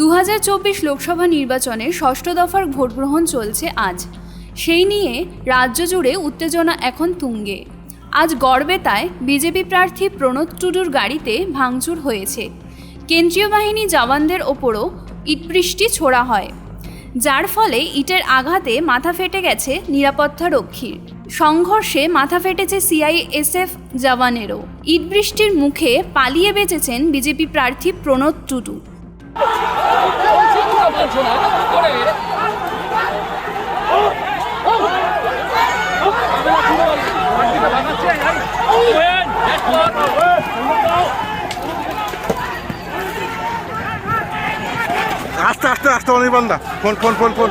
দু হাজার চব্বিশ লোকসভা নির্বাচনে ষষ্ঠ দফার ভোটগ্রহণ চলছে আজ। সেই নিয়ে রাজ্য জুড়ে উত্তেজনা এখন তুঙ্গে। আজ গড়বেতায় বিজেপি প্রার্থী প্রণব টুডুর গাড়িতে ভাঙচুর হয়েছে। কেন্দ্রীয় বাহিনী জওয়ানদের ওপরও ইটবৃষ্টি ছোড়া হয়। যার ফলে ইটের আঘাতে মাথা ফেটে গেছে নিরাপত্তা রক্ষীর সংঘর্ষে মাথা ফেটেছে সিআইএসএফ জওয়ানেরও। ইটবৃষ্টির মুখে পালিয়ে বেঁচেছেন বিজেপি প্রার্থী প্রণব টুডু। আস্তে আস্তে আস্তে অনির্বাণদা। Phone phone phone phone.